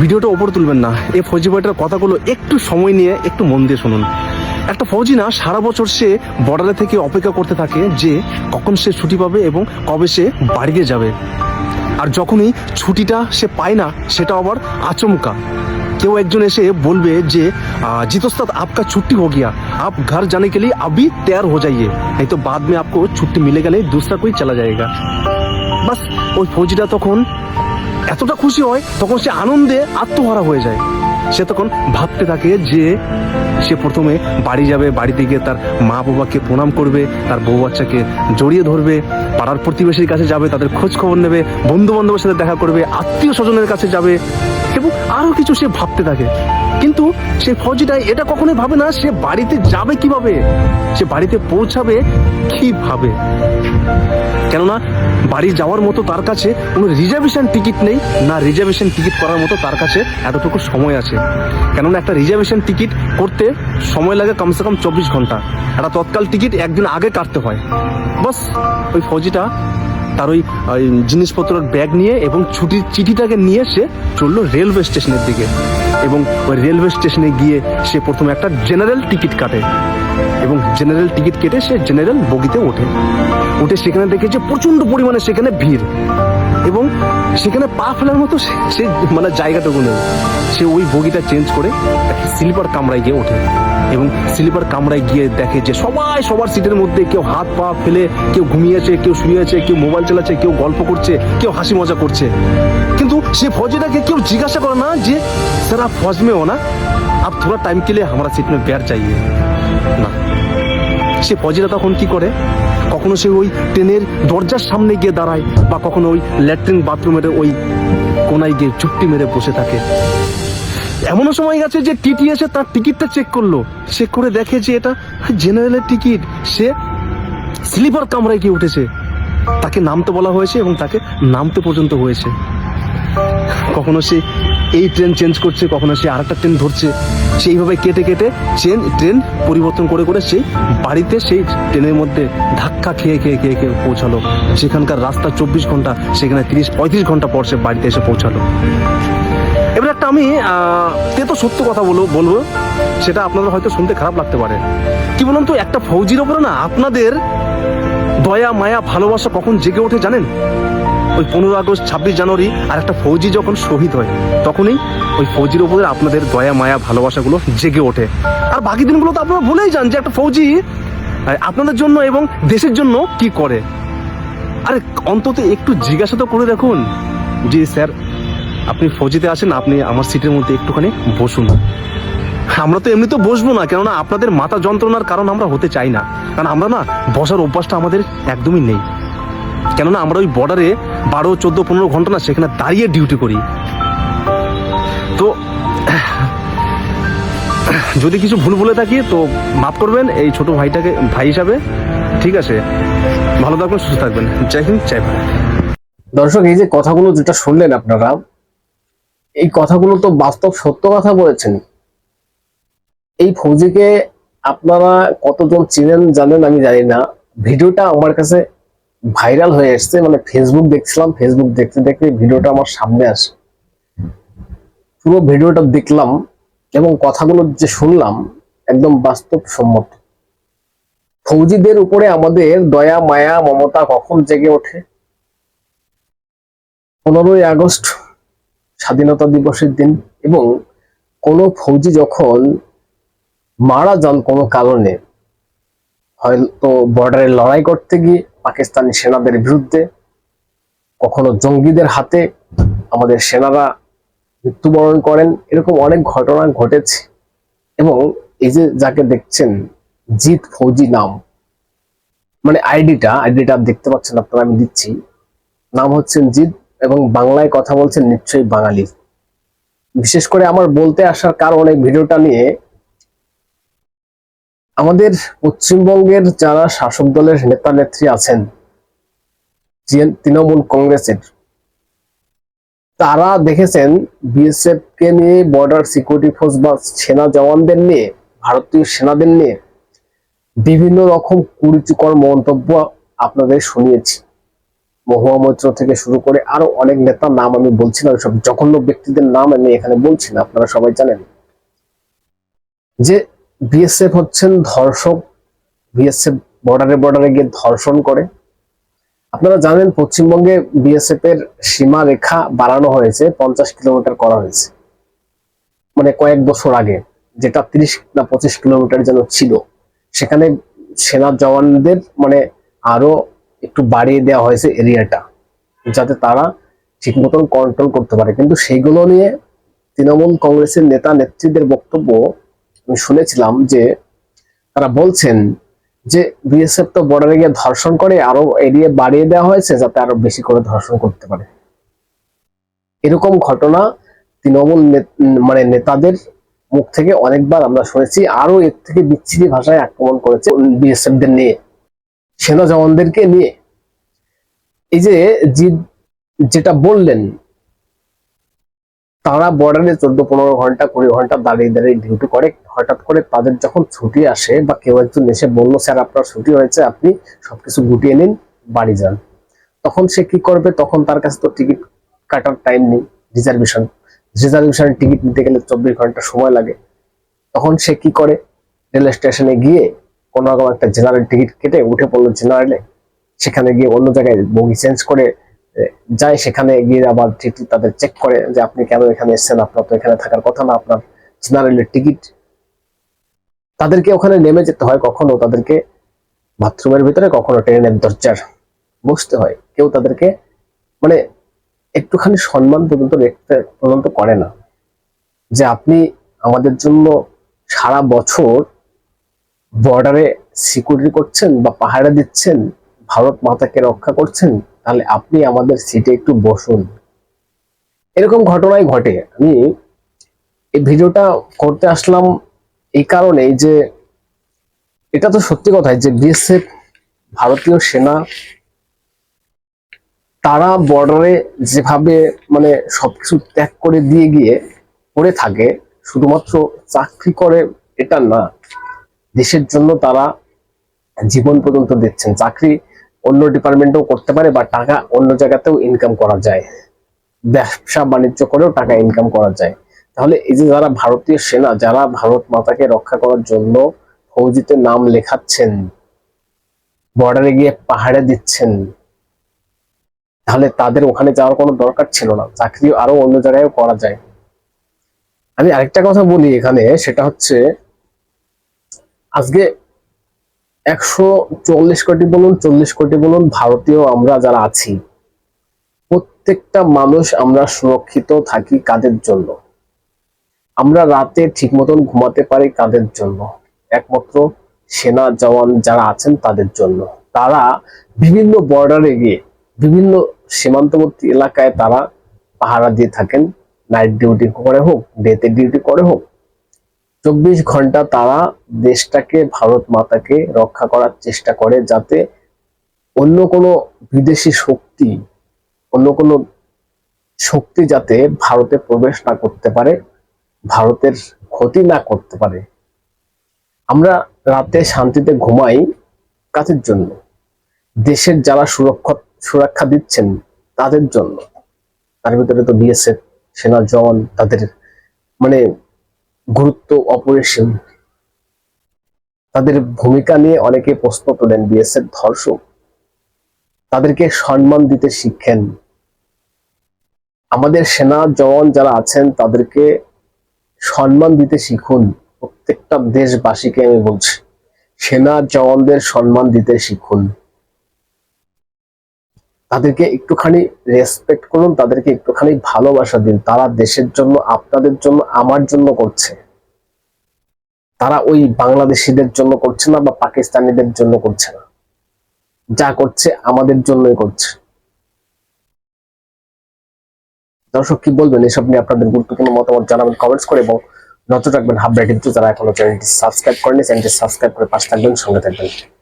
ভিডিওটা ওপর তুলবেন না। এই ফৌজি ভাইটার কথাগুলো একটু সময় নিয়ে একটু মন দিয়ে শুনুন। একটা ফৌজি না, সারা বছর সে বর্ডারে থেকে অপেক্ষা করতে থাকে যে কখন সে ছুটি পাবে এবং কবে সে বাড়িতে যাবে। আর যখনই ছুটিটা সে পায় না সেটা আবার আচমকা। কেউ একজন এসে বলবে যে জিতোস্তাদ, আপকা ছুটি হো গিয়া। আপ ঘর জানে গেলে আবি তৈর হো যাইয়ে। এই তো বাদ মে आपको ছুটি মিলে গেলে, দুসরা কই চলা जाएगा বাস, ওই ফৌজিটা তখন এতটা খুশি হয়, তখন সে আনন্দে আত্মহারা হয়ে যায়। সে তখন ভাবতে থাকে যে, সে প্রথমে বাড়ি যাবে, বাড়িতে গিয়ে তার মা বাবাকে প্রণাম করবে, তার বউ বাচ্চাকে জড়িয়ে ধরবে, পাড়ার প্রতিবেশীর কাছে যাবে, তাদের খোঁজ খবর নেবে বন্ধু বান্ধবের সাথে দেখা করবে আত্মীয় স্বজনের কাছে যাবে এবং আরও কিছু সে ভাবতে থাকে। কিন্তু সে ফৌজিটা এটা কখনোই ভাবে না, সে বাড়িতে যাবে কীভাবে? সে বাড়িতে পৌঁছাবে কীভাবে কেননা বাড়ি যাওয়ার মতো তার কাছে কোনো রিজার্ভেশন টিকিট নেই, না রিজার্ভেশন টিকিট করার মতো তার কাছে এতটুকু সময় আছে। কেননা একটা রিজার্ভেশন টিকিট করতে সময় লাগে কমসে কম চব্বিশ ঘণ্টা। একটা তৎকাল টিকিট একদিন আগে কাটতে হয়। বাস, ওই ফৌজিটা তার ওই জিনিসপত্রের ব্যাগ নিয়ে এবং ছুটির চিঠিটাকে নিয়ে সে চলল রেলওয়ে স্টেশনের দিকে। এবং ওই রেলওয়ে স্টেশনে গিয়ে সে প্রথমে একটা জেনারেল টিকিট কাটে। এবং জেনারেল টিকিট কেটে সে জেনারেল বগিতে ওঠে। উঠে সেখানে দেখেছে প্রচণ্ড পরিমাণে সেখানে ভিড়। এবং সেখানে পা ফেলার মতো সে মানে জায়গাটুকু নেই। সে ওই বগিটা চেঞ্জ করে স্লিপার কামড়ায় গিয়ে ওঠে। এবং স্লিপার কামড়ায় গিয়ে দেখে যে সবাই সবার সিটের মধ্যে কেউ হাত পা ফেলে, কেউ ঘুমিয়েছে, কেউ শুয়ে আছে কেউ মোবাইল চালাচ্ছে, কেউ গল্প করছে, কেউ হাসি মজা করছে। কিন্তু সে ফজিটাকে কেউ জিজ্ঞাসা করে না যে, স্যার, আপ ফজমেও না? আপ থোড়া টাইম কেলে আমরা সিট মে বেয়ার চাইয়ে না। সে ফজিটা তখন কি করে? কখনো সে ওই ট্রেনের দরজার সামনে গিয়ে দাঁড়ায় বা কখনো ওই ল্যাট্রিন বাথরুমের ওই কোনায় গিয়ে চুপটি মেরে বসে থাকে। এমনও সময় গেছে যে টিটি এসে তার টিকিটটা চেক করল। চেক করে দেখে যে এটা জেনারেলের টিকিট। সে স্লিপার কামরায় গিয়ে উঠেছে। তাকে নামতে বলা হয়েছে এবং তাকে নামতে পর্যন্ত হয়েছে। কখনো সে এই ট্রেন চেঞ্জ করছে, কখনো সে আরেকটা ট্রেন ধরছে। সেইভাবে কেটে কেটে চেন ট্রেন পরিবর্তন করে করে সেই বাড়িতে সেই ট্রেনের মধ্যে ধাক্কা খেয়ে খেয়ে খেয়ে খেয়ে পৌঁছালো। সেখানকার রাস্তা চব্বিশ ঘণ্টা, সেখানে তিরিশ, পঁয়ত্রিশ ঘণ্টা পর সে বাড়িতে এসে পৌঁছালো। এবার একটা আমি তে তো সত্য কথা বলব বলব, সেটা আপনাদের হয়তো শুনতে খারাপ লাগতে পারে। কি বলুন তো, একটা ফৌজির ওপরে না আপনাদের দয়া, মায়া, ভালোবাসা কখন জেগে ওঠে জানেন? ওই পনেরো আগস্ট ছাব্বিশ জানুয়ারি আর একটা ফৌজি যখন শহীদ হয়, তখনই ওই ফৌজির উপরে আপনাদের দয়া, মায়া, ভালোবাসাগুলো জেগে ওঠে। আর বাকি দিনগুলো তো আপনারা ভুলেই যান যে একটা ফৌজি আপনাদের জন্য এবং দেশের জন্য কি করে? আরে অন্তত একটু জিজ্ঞাসা তো করে দেখুন। জি স্যার, আপনি ফৌজিতে আসেন, আপনি আমার সিটের মধ্যে একটুখানি বসুন। আমরা তো এমনি তো বসবো না, কেননা আপনাদের মাথা যন্ত্রণার কারণ আমরা হতে চাই না। কারণ আমরা না, বসার অভ্যাসটা আমাদের একদমই নেই। কেননা আমরা ওই বর্ডারে বারো, চোদ্দ, পনেরো ঘণ্টা না সেখানে দাঁড়িয়ে ডিউটি করি। তো, যদি কিছু ভুল বলে থাকি, তো মাফ করবেন এই ছোট ভাইটাকে, ভাই হিসাবে। ঠিক আছে। ভালো থাকবেন, সুস্থ থাকবেন। জয় হিন্দ, জয় ভারত। দর্শক, এই যে কথাগুলো যেটা শুনলেন আপনারা, এই কথাগুলো তো বাস্তব সত্য কথা বলেছেন। এই ফৌজিকে আপনারা কতজন চিনেন জানেন আমি জানি না। ভিডিওটা আমার কাছে ভাইরাল হয়ে এসছে মানে ফেসবুক দেখছিলাম ফেসবুক দেখতে দেখতে ভিডিওটা আমার সামনে আসে। পুরো ভিডিওটা দেখলাম এবং কথাগুলো যে শুনলাম একদম বাস্তব বাস্তবসম্মত। ফৌজিদের উপরে আমাদের দয়া, মায়া, মমতা কখন জেগে ওঠে? পনেরোই আগস্ট, স্বাধীনতা দিবসের দিন, এবং কোনো ফৌজি যখন মারা যান কোনো কারণে, হয়তো বর্ডারে লড়াই করতে গিয়ে পাকিস্তানি সেনাদের বিরুদ্ধে কখনো জঙ্গিদের হাতে আমাদের সেনারা মৃত্যুবরণ করেন, এরকম অনেক ঘটনা ঘটেছে। এবং এই যে যাকে দেখছেন জিত ফৌজি নাম মানে আইডিটা আইডিটা দেখতে পাচ্ছেন আপনারা, আমি দিচ্ছি। নাম হচ্ছেন জিদ এবং বাংলায় কথা বলছেন নিশ্চয়ই বাঙালি বিশেষ করে আমার বলতে আসার কারণ এই ভিডিওটা নিয়ে আমাদের পশ্চিমবঙ্গের যারা শাসক দলের নেতা নেত্রী আছেন তৃণমূল কংগ্রেসের, তারা দেখেছেন বিএসএফ কে নিয়ে বর্ডার সিকিউরিটি ফোর্স বা সেনা জওয়ানদের নিয়ে, ভারতীয় সেনাদের নিয়ে বিভিন্ন রকম কুরুচিকর মন্তব্য আপনাদের শুনিয়েছি। মহুয়া মৈত্র থেকে শুরু করে আরও অনেক নেতার নাম আমি বলছি না সব জঘন্য ব্যক্তিদের নাম আমি এখানে বলছি না, আপনারা সবাই জানেন। যে বিএসএফ হচ্ছেন ধর্ষক। বিএসএফ বর্ডারে বর্ডারে গিয়ে ধর্ষণ করে। আপনারা জানেন পশ্চিমবঙ্গে বিএসএফ এর সীমা রেখা বাড়ানো হয়েছে, পঞ্চাশ কিলোমিটার করা হয়েছে। মানে কয়েক বছর আগে, যেটা তিরিশ না পঁচিশ কিলোমিটার যেন ছিল। সেখানে সেনা জওয়ানদের মানে আরও একটু বাড়িয়ে দেওয়া হয়েছে এরিয়াটা, যাতে তারা ঠিক মতন কন্ট্রোল করতে পারে। কিন্তু সেইগুলো নিয়ে তৃণমূল কংগ্রেসের নেতা নেত্রীদের বক্তব্য আমি শুনেছিলাম যে তারা বলছেন যে বিএসএফ তো বর্ডারে গিয়ে ধর্ষণ করে, আরও এরিয়া বাড়িয়ে দেওয়া হয়েছে যাতে আরও বেশি করে ধর্ষণ করতে পারে। এরকম ঘটনা তৃণমূল মানে নেতাদের মুখ থেকে অনেকবার আমরা শুনেছি, আরও এর থেকে বিচ্ছিরি ভাষায় আক্রমণ করেছে বিএসএফ দের নিয়ে, সেনা জওয়ানদেরকে নিয়ে। এই যে জি- যেটা বললেন তারা বর্ডারে চোদ্দ, পনেরো ঘণ্টা, কুড়ি ঘণ্টা দাঁড়িয়ে দাঁড়িয়ে ডিউটি করে। হঠাৎ করে তাদের যখন ছুটি আসে বা কেউ একজন এসে বলল, স্যার, আপনার ছুটি হয়েছে, আপনি সবকিছু গুটিয়ে নিন, বাড়ি যান। তখন সে কি করবে? তখন তার কাছে তো টিকিট কাটার টাইম নেই রিজার্ভেশন রিজার্ভেশন টিকিট নিতে গেলে চব্বিশ ঘণ্টা সময় লাগে। তখন সে কি করে? রেল স্টেশনে গিয়ে কোনো রকম একটা জেনারেল টিকিট কেটে উঠে পড়ল জেনারেলে সেখানে গিয়ে অন্য জায়গায় বগি চেঞ্জ করে যায় সেখানে গিয়ে আবার টিটি তাদের চেক করে যে আপনি কেন এখানে এসেছেন, আপনার তো এখানে থাকার কথা না, আপনার জেনারেলের টিকিট। তাদেরকে ওখানে নেমে যেতে হয় কখনো, তাদেরকে বাথরুমের ভিতরে, কখনো ট্রেনের দরজার। বসতে হয়, কেউ তাদেরকে মানে একটুখানি সম্মান পর্যন্ত রেখতে পর্যন্ত করে না। যে আপনি আমাদের জন্য সারা বছর বর্ডারে সিকিউরিটি করছেন বা পাহারা দিচ্ছেন ভারত মাতাকে রক্ষা করছেন, তাহলে আপনি আমাদের সিটে একটু বসুন। এরকম ঘটনাই ঘটে। আমি এই ভিডিওটা করতে আসলাম এই কারণেই যে এটা তো সত্যি কথাই যে বিএসএফ, ভারতীয় সেনা, তারা বর্ডারে যেভাবে মানে সবকিছু ত্যাগ করে দিয়ে গিয়ে করে থাকে, শুধুমাত্র চাকরি করে এটা না, দেশের জন্য তারা জীবন পর্যন্ত দিচ্ছেন। চাকরি অন্য ডিপার্টমেন্টেও করতে পারে বা টাকা অন্য জায়গাতেও ইনকাম করা যায়। ব্যবসা বাণিজ্য করেও টাকা ইনকাম করা যায়। তাহলে এই যে যারা ভারতীয় সেনা, যারা ভারত মাতাকে রক্ষা করার জন্য ফৌজিতে নাম লেখাচ্ছেন বর্ডারে গিয়ে পাহাড়ে দিচ্ছেন, তাহলে তাদের ওখানে যাওয়ার কোনো দরকার ছিল না। চাকরি আরও অন্য জায়গায়ও করা যায়। আমি আরেকটা কথা বলি এখানে, সেটা হচ্ছে, আজকে একশো চল্লিশ কোটি বলুন, চল্লিশ কোটি বলুন, ভারতীয় আমরা যারা আছি, প্রত্যেকটা মানুষ আমরা সুরক্ষিত থাকি কাদের জন্য? আমরা রাতে ঠিক মতন ঘুমাতে পারি কাদের জন্য? একমাত্র সেনা জওয়ান যারা আছেন তাদের জন্য। তারা বিভিন্ন বর্ডারে গিয়ে, বিভিন্ন সীমান্তবর্তী এলাকায় তারা পাহারা দিয়ে থাকেন। নাইট ডিউটি করে হোক ডেতে ডিউটি করে হোক চব্বিশ ঘণ্টা তারা দেশটাকে, ভারত মাতাকে রক্ষা করার চেষ্টা করে যাতে অন্য কোনো বিদেশি শক্তি, অন্য কোনো শক্তি যাতে ভারতে প্রবেশ না করতে পারে, ভারতের ক্ষতি না করতে পারে। আমরা রাতে শান্তিতে ঘুমাই কাজের জন্য? দেশের যারা সুরক্ষা সুরক্ষা দিচ্ছেন তাদের জন্য। তার ভিতরে তো বিএসএফ, সেনা জওয়ান, তাদের মানে গুরুত্ব অপরিসীম। তাদের ভূমিকা নিয়ে অনেকে প্রশ্ন তোলেন বিএসএফ ধর্ষক। তাদেরকে সম্মান দিতে শিখেন। আমাদের সেনা জওয়ান যারা আছেন, তাদেরকে সম্মান দিতে শিখুন। প্রত্যেকটা দেশবাসীকে আমি বলছি, সেনা জওয়ানদের সম্মান দিতে শিখুন। তাদেরকে একটুখানি রেসপেক্ট করুন, তাদেরকে একটুখানি ভালোবাসা দিন। তারা দেশের জন্য, আপনাদের জন্য, আমার জন্য করছে। তারা ওই বাংলাদেশিদের জন্য করছে না বা পাকিস্তানিদের জন্য করছে না। যা করছে আমাদের জন্যই করছে। দর্শক, কি বলবেন? এসব নিয়ে আপনাদের গুরুত্বপূর্ণ মতামত জানাবেন কমেন্টস করে এবং নজর রাখবেন হাব ব্রেকিং যারা এখনও চ্যানেলটি সাবস্ক্রাইব করেনি চ্যানেলটি সাবস্ক্রাইব করে পাশে থাকবেন, সঙ্গে থাকবেন।